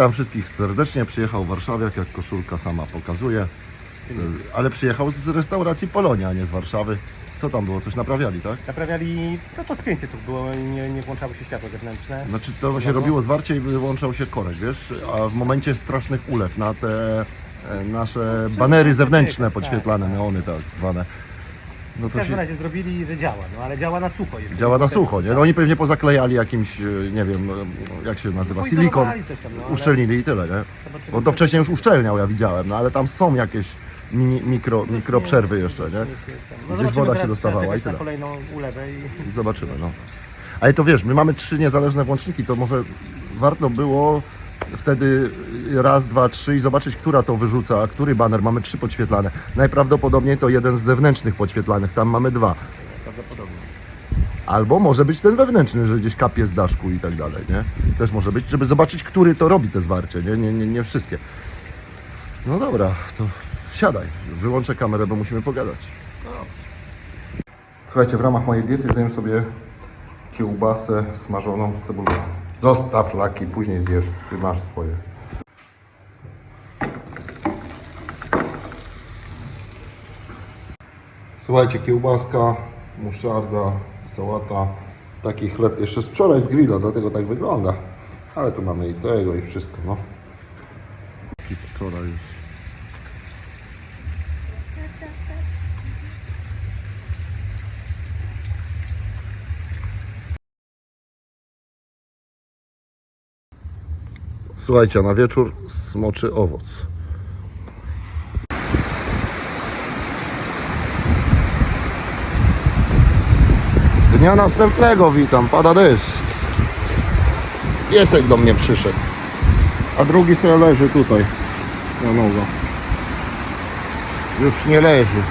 Witam wszystkich serdecznie. Przyjechał warszawiak, jak koszulka sama pokazuje. Y, Ale przyjechał z restauracji Polonia, a nie z Warszawy. Co tam było? Coś naprawiali, tak? Naprawiali, no to spięcie co było, nie, nie włączało się światło zewnętrzne. Znaczy to się robiło zwarcie i wyłączał się korek, wiesz? A w momencie strasznych ulew na te e, nasze banery zewnętrzne podświetlane, neony tak zwane. No W to każdym się razie zrobili, że działa, no ale działa na sucho. jeszcze. działa na Też- sucho, nie? No oni pewnie pozaklejali jakimś, e, nie wiem, e, jak się nazywa, silikon. Poizolowali coś tam, no, ale Uszczelnili i tyle, nie? zobaczymy. Bo to wcześniej już uszczelniał, ja widziałem, no ale tam są jakieś mini, mikro, mikro przerwy jeszcze, nie? No, Gdzieś zobaczymy woda się teraz, dostawała trzeba i czekać na tyle. kolejną ulewę i I zobaczymy, no. Ale to wiesz, my mamy trzy niezależne włączniki, to może warto było wtedy raz, dwa, trzy i zobaczyć, która to wyrzuca, a który baner. Mamy trzy podświetlane. Najprawdopodobniej to jeden z zewnętrznych podświetlanych, tam mamy dwa. prawdopodobnie. Albo może być ten wewnętrzny, że gdzieś kapie z daszku i tak dalej, nie? Też może być, żeby zobaczyć, który to robi te zwarcie, nie? Nie, nie, nie wszystkie. No dobra, to siadaj. Wyłączę kamerę, bo musimy pogadać. Słuchajcie, w ramach mojej diety zjem sobie kiełbasę smażoną z cebulą. Zostaw laki, później zjesz, ty masz swoje. Słuchajcie, kiełbaska, muszarda, sałata, taki chleb jeszcze z wczoraj z grilla, dlatego tak wygląda. Ale tu mamy i tego i wszystko, no. Z wczoraj już. Słuchajcie, na wieczór smoczy owoc. Dnia następnego witam, pada deszcz. Piesek do mnie przyszedł. A drugi sobie leży tutaj. Na nogo. Już nie leży.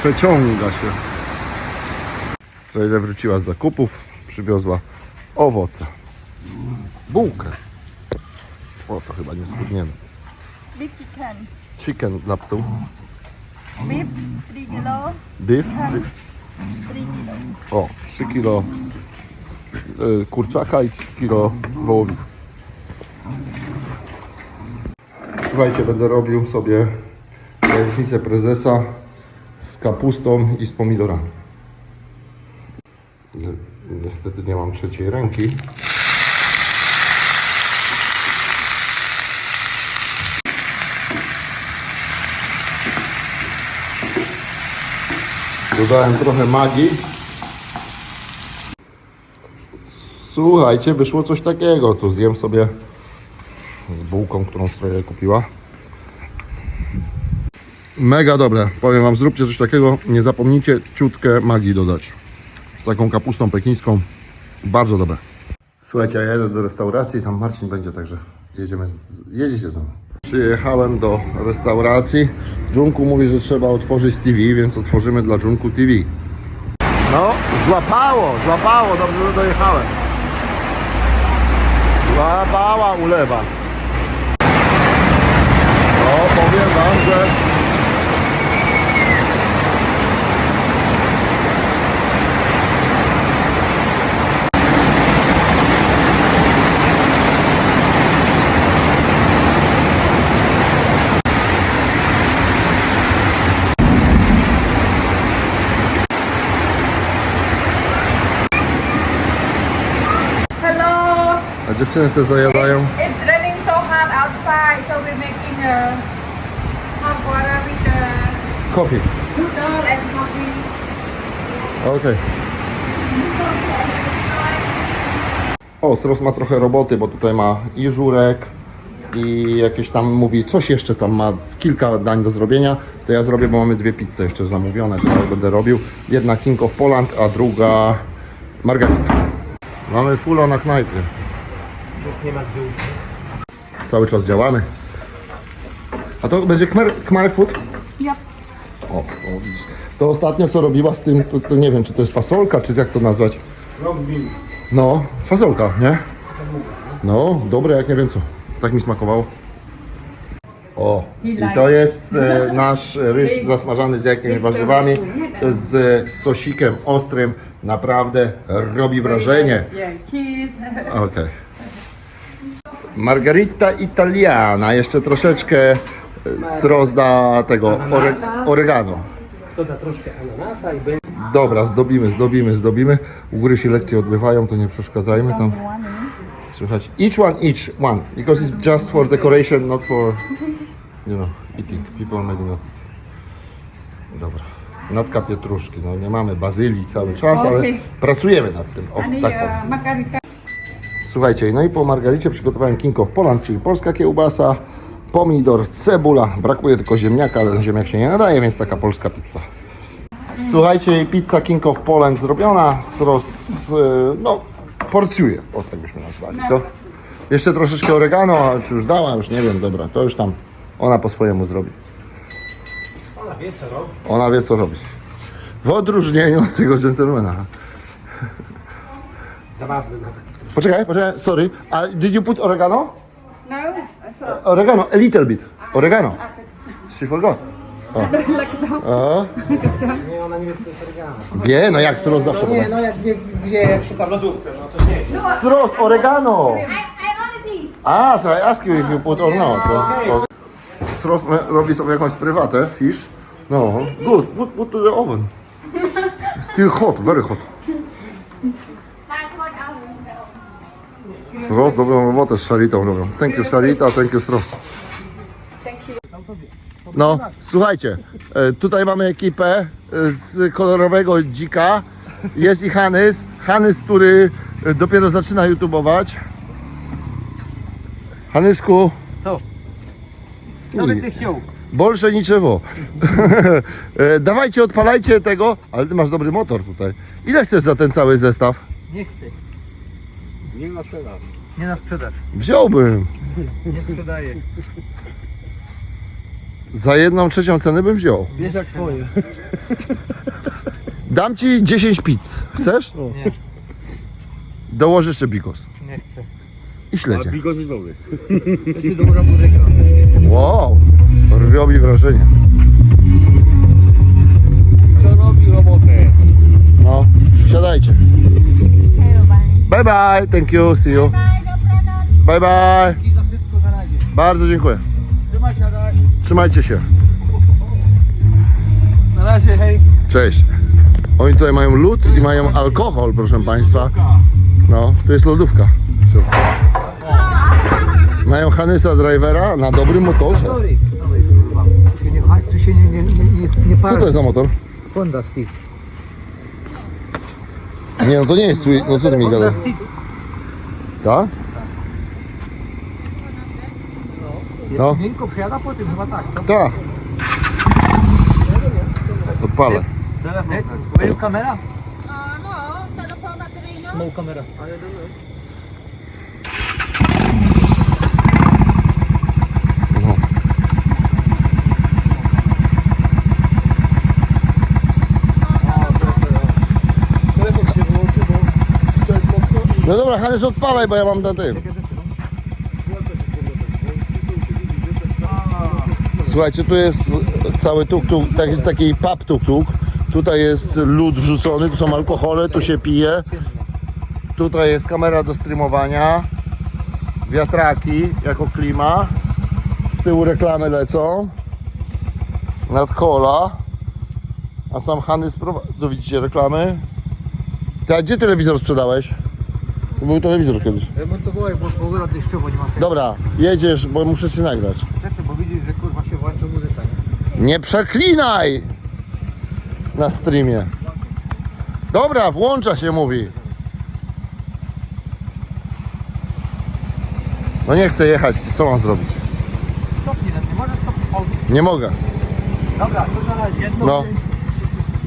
Przeciąga się. Trailer wróciła z zakupów. Przywiozła owoce. Bułkę. O, to chyba nie skudniemy. Big chicken. Chicken dla psów. Beef 3 kilo. Beef. 3 kilo. O, 3 kilo y, kurczaka i 3 kilo wołowiny. Słuchajcie, będę robił sobie jajecznicę prezesa z kapustą i z pomidorami. Ni- Niestety nie mam trzeciej ręki. Dodałem trochę magii. Słuchajcie, wyszło coś takiego. To zjem sobie z bułką, którą Stroje kupiła. Mega dobre. Powiem Wam, zróbcie coś takiego. Nie zapomnijcie ciutkę magii dodać. Z taką kapustą pekińską. Bardzo dobre. Słuchajcie, ja jedę do restauracji, tam Marcin będzie, także jedziemy, z- jedziecie ze mną. Przyjechałem do restauracji. Dżunku mówi, że trzeba otworzyć TV, więc otworzymy dla Dżunku TV. No, złapało, złapało, dobrze, że dojechałem. Złapała ulewa. No, powiem wam, że... Hello. A dziewczyny sobie zajadają. It's raining so hard outside, so we're making a hot water with the Coffee. noodle and coffee. Okej. O, Stros ma trochę roboty, bo tutaj ma i żurek, i jakieś tam mówi, coś jeszcze tam ma, kilka dań do zrobienia. To ja zrobię, bo mamy dwie pizze jeszcze zamówione, to ja będę robił. Jedna King of Poland, a druga Margarita. Mamy fulla na knajpie. Już nie ma gdzie uciec. Cały czas działamy. A to będzie Khmer, Khmer Food? Yep. O, o widzisz. To ostatnio co robiła z tym, to, to nie wiem, czy to jest fasolka, czy jak to nazwać? No, fasolka, nie? No, dobre jak nie wiem co. Tak mi smakowało. O, i to jest e, nasz ryż zasmażany z jajkiem i warzywami, z sosikiem ostrym. Naprawdę robi wrażenie. Yeah, cheese. Margarita italiana, jeszcze troszeczkę e, z rozda tego ore, oregano. Doda troszkę ananasa i będzie... Dobra, zdobimy, zdobimy, zdobimy. U góry się lekcje odbywają, to nie przeszkadzajmy tam. Słychać, each one, each one, because it's just for decoration, not for, you know, eating. People maybe not eat. Dobra. Natka pietruszki, no nie mamy bazylii cały czas, ale pracujemy nad tym. O, tak uh, powiem. margarita. Słuchajcie, no i po margaricie przygotowałem King of Poland, czyli polska kiełbasa, pomidor, cebula, brakuje tylko ziemniaka, ale ziemniak się nie nadaje, więc taka polska pizza. Słuchajcie, pizza King of Poland zrobiona, z roz, no, porcjuje, o tak byśmy nazwali to. Jeszcze troszeczkę oregano, a czy już dała, już nie wiem, dobra, to już tam ona po swojemu zrobi. Ona wie co robi. Ona wie co robi. W odróżnieniu od tego dżentelmena. Zabawny nawet. Poczekaj, poczekaj, sorry. A did you put oregano? No, so Oregano, a little bit. Oregano. She forgot. O. O. Nie, ona nie wie co to jest oregano. Wie, no jak sros zawsze Nie, poda. no jak wie, gdzie szuka w lodówce, no to nie. Sros, oregano. I, I honestly, A, so I ask you if you put or not. To, to. Sros me- robi sobie jakąś prywatę, fish. No, good, put, put to the oven. Still hot, very hot. Sros dobrą robotę z Sharitą robią. Thank you Sharita, thank you Sros. No, słuchajcie, e, tutaj mamy ekipę e, z kolorowego dzika. Jest i Hanys. Hanys, który e, dopiero zaczyna YouTubeować. Hanysku, Co? Uj. ty chciał. bolsze niczewo. E, Dawajcie, odpalajcie tego, ale ty masz dobry motor tutaj. Ile chcesz za ten cały zestaw? Nie chcę. Nie na sprzedaż. Nie na sprzedaż. Wziąłbym. Nie sprzedaję. Za jedną trzecią ceny bym wziął. Wiesz jak swoje. Dam ci 10 pizz. Chcesz? Nie. Dołożysz jeszcze bigos. Nie chcę. I śledzie. Bigos jest dobry. To się dobra muzyka. Wow, robiło mi wrażenie. Kto robi robotę? No, siadajcie. Bye bye, thank you, see you. Bye bye, I za wszystko na razie. bardzo dziękuję. Trzymaj się, Adaś. Trzymajcie się. Na razie, hej. Cześć. Oni tutaj mają lód i mają alkohol, proszę Państwa. No, to jest lodówka. Mają Hanysa drivera na dobrym motorze. Tu się nie, Co to jest za motor? Honda Stick. Nie, no to nie jest no co ty mi gadasz? Tak? No. Miękko wsiada po tym chyba tak. co? Tak. Odpalę. Telefon. Moja kamera? no, telepon na Moja kamera. No. Telefon się wyłączy, bo to jest mocno i... No dobra, Hanys odpalaj, bo ja mam na tym. Słuchajcie, tu jest cały tuk-tuk, tak jest taki pub tuk-tuk. Tutaj jest lód wrzucony, tu są alkohole, tu się pije. Tutaj jest kamera do streamowania. Wiatraki jako klima. Z tyłu reklamy lecą. Nad kola. A sam Hanys prowadzi. Tu widzicie reklamy. Ty, a gdzie telewizor sprzedałeś? To był telewizor kiedyś. Remontowałem, bo pogoda deszczowa nie ma sensu. Dobra, jedziesz, bo muszę cię nagrać. Czekaj, bo widzisz, że kurwa się włącza muzyka. Nie? Przeklinaj na streamie. Dobra, włącza się, mówi. No nie chcę jechać, co mam zrobić? Stopnij, nie możesz stopnić pauzy. Nie mogę. Dobra, to na razie. Jedno No.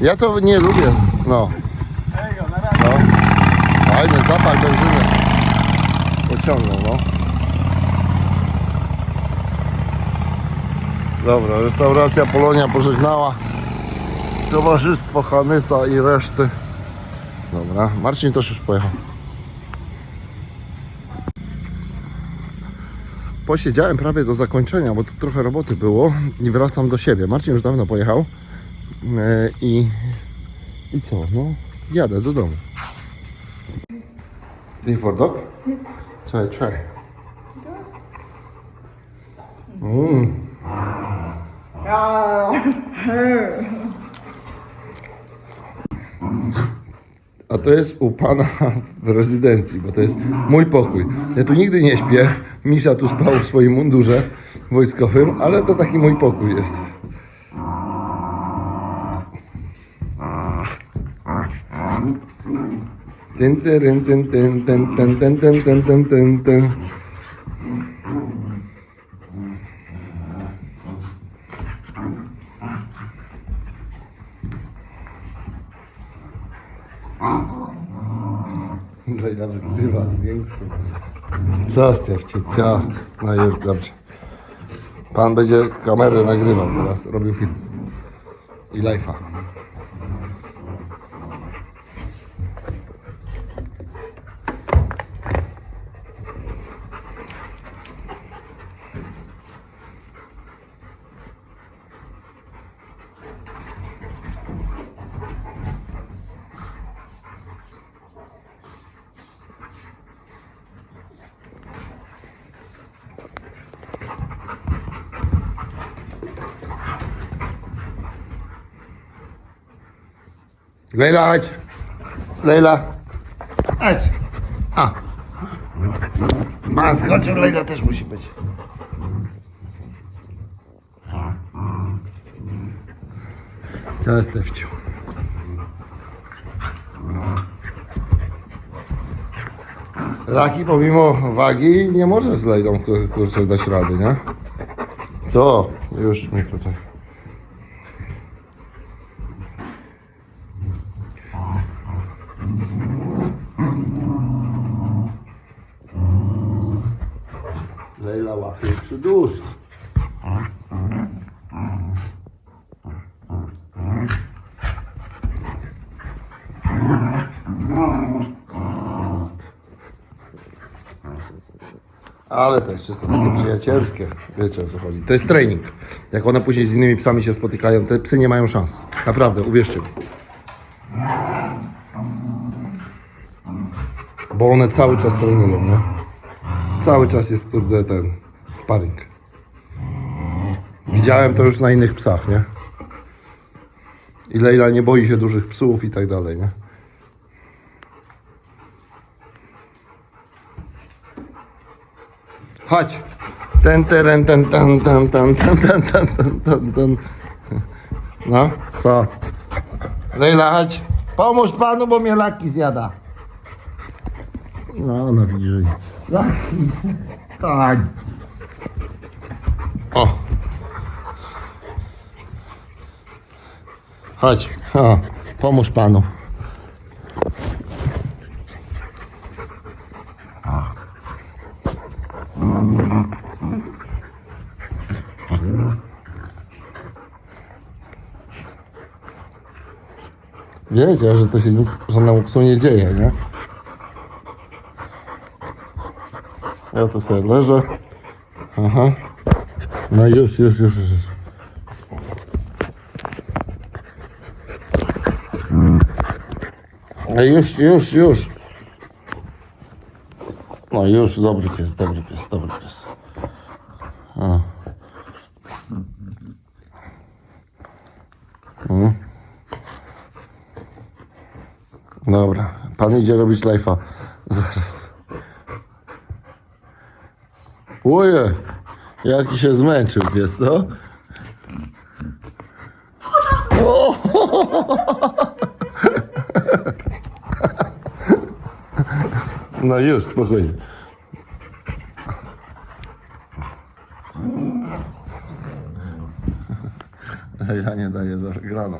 Ja to nie lubię. No. Ego, na razie. no. Fajny zapach benzyny. Pociągnął, no. Dobra, restauracja Polonia pożegnała towarzystwo Hanysa i reszty. Dobra, Marcin też już pojechał. Posiedziałem prawie do zakończenia, bo tu trochę roboty było i wracam do siebie. Marcin już dawno pojechał e, i, i co? No, jadę do domu. Day for dog? Try, try. Mm. A to jest u pana w rezydencji, bo to jest mój pokój. Ja tu nigdy nie śpię. Misza tu spał w swoim mundurze wojskowym, ale to taki mój pokój jest. Tyn, tyryn, tyn, tyn, tyn, tyn, tyn, tyn, tyn, tyn, tyn, tyn. Lejla wygrywa z większym. Zostawcie, co? No już, dobrze. Pan będzie kamerę nagrywał teraz, robił film. I live'a. Lejla, chodź. Lejla. Chodź. A. Pan skoczył, Lejla też musi być. Co Stefciu? Laki pomimo wagi nie może z Lejdą kur- kurczę dać rady, nie? Co? Już mi tutaj. Ale to jest wszystko takie przyjacielskie. Wiecie o co chodzi. To jest trening. Jak one później z innymi psami się spotykają, te psy nie mają szans. Naprawdę, uwierzcie mi. Bo one cały czas trenują, nie? Cały czas jest, kurde, ten sparring. Widziałem to już na innych psach, nie? I Leila nie boi się dużych psów i tak dalej, nie? Chodź! Ten, teren, ten, ten, ten, ten, ten, ten, ten, ten, ten, ten. No, co? Leila, chodź. Pomóż panu, bo mnie laki zjada. No, na wilżyni. Tak. O. Chodź. O, pomóż panu. Wiecie, że to się nic żadnemu psu nie dzieje, nie? Ja tu sobie leżę. Aha. No już, już, już, już. No już, już, już. No już, dobry pies, dobry pies, dobry pies. Dobra, pan idzie robić live'a. Zaraz. Uje, jaki się zmęczył pies, co? O! No już, spokojnie. Ja nie daję za graną.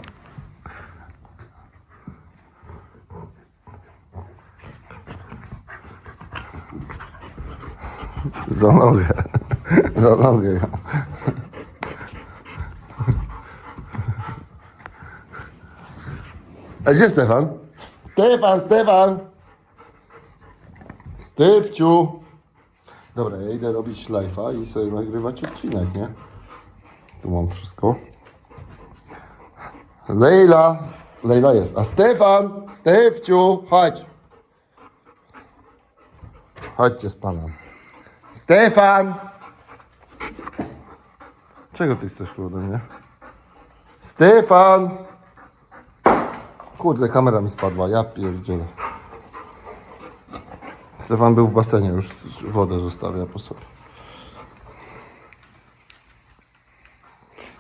Za nogę. Za nogę. A gdzie Stefan? Stefan, Stefan! Stefciu! Dobra, ja idę robić live'a i sobie nagrywać odcinek, nie? Tu mam wszystko. Lejla! Lejla jest. A Stefan! Stefciu! Chodź! Chodźcie z panem. Stefan! Czego ty chcesz tu ode mnie? Stefan! Kurde, kamera mi spadła, ja pierdzielę. Stefan był w basenie, już wodę zostawia po sobie.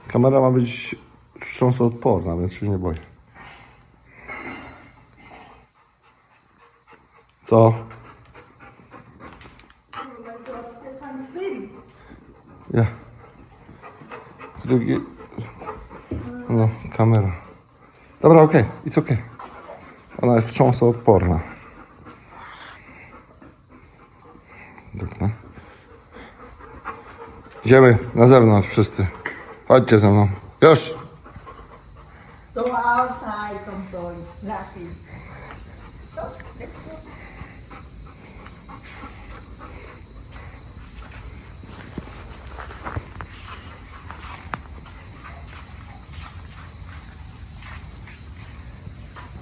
Kamera ma być wstrząsoodporna, więc się nie boję. Co? Ja. Drugi. No, kamera. Dobra, okej, it's okej. Ona jest wstrząsoodporna. Dobra. Idziemy na zewnątrz wszyscy. Chodźcie ze mną. Już! Go outside from Toy. Laughing.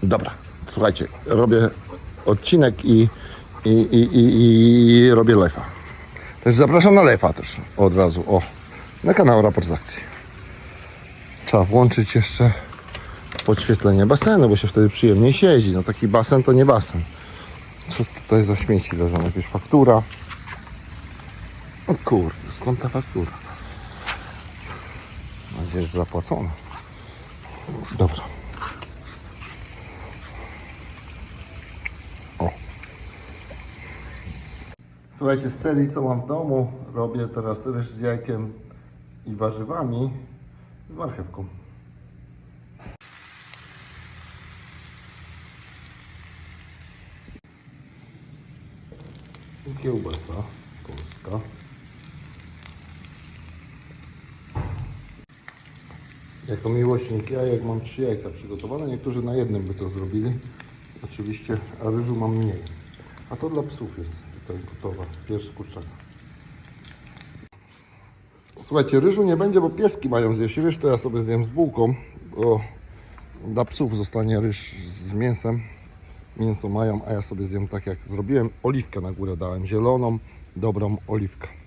Dobra, słuchajcie, robię odcinek i, i, i, i, i robię live'a. Też zapraszam na live'a też od razu, o, na kanał Raport z Akcji. Trzeba włączyć jeszcze podświetlenie basenu, bo się wtedy przyjemniej siedzi. No taki basen to nie basen. Co tutaj za śmieci leżą? Jakaś faktura. O kurde, skąd ta faktura? Mam nadzieję, że zapłacona. Dobra. Słuchajcie, z serii co mam w domu, robię teraz ryż z jajkiem i warzywami z marchewką. Kiełbasa polska. Jako miłośnik jajek mam trzy jajka przygotowane. Niektórzy na jednym by to zrobili. Oczywiście, a ryżu mam mniej. A to dla psów jest tutaj gotowa. Pierś kurczaka. Słuchajcie, ryżu nie będzie, bo pieski mają zjeść ryż, to ja sobie zjem z bułką, bo dla psów zostanie ryż z mięsem. Mięso mają, a ja sobie zjem tak jak zrobiłem. Oliwkę na górę dałem, zieloną, dobrą oliwkę.